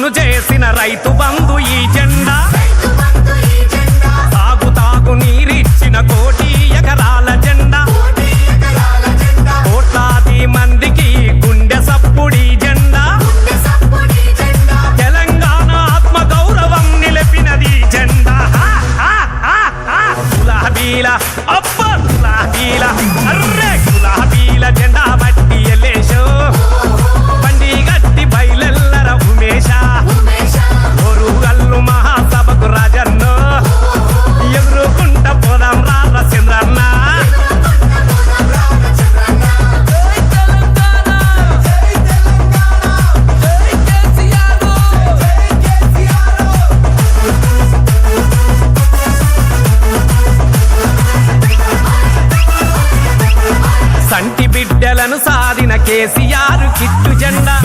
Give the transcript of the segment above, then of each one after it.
సాగును చేసిన రైతు బంధు ఈ జెండా. తాగు తాగు నీరిచ్చిన కోటి జగను సాధిన కేసీఆర్ కిట్టు జెండా.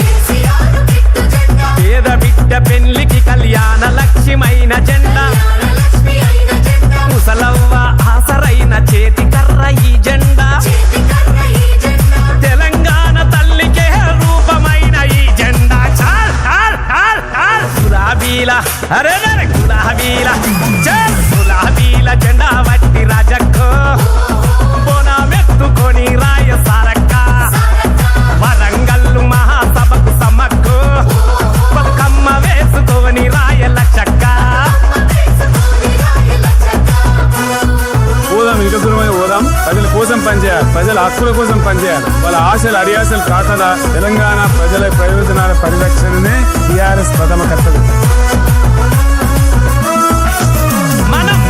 పనిచేయాలి. ప్రజల హక్కుల కోసం పనిచేయాలి. వాళ్ళ ఆశలు అడియాసలు కాకుండా తెలంగాణ ప్రజల ప్రయోజనాల పరిరక్షణనే టీఆర్ఎస్ ప్రథమ కర్తవ్యం.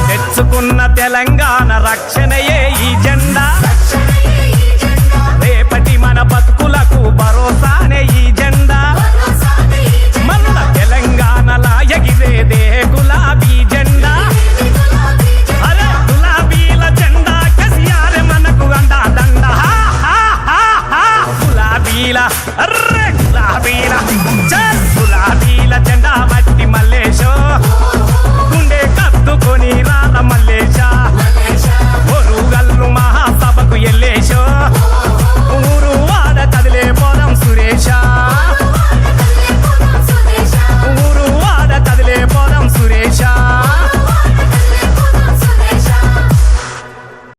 తెచ్చుకున్న తెలంగాణ రక్షణయే ఈ జెండా. రేపటి మన బతుకులకు భరోసానే ఈ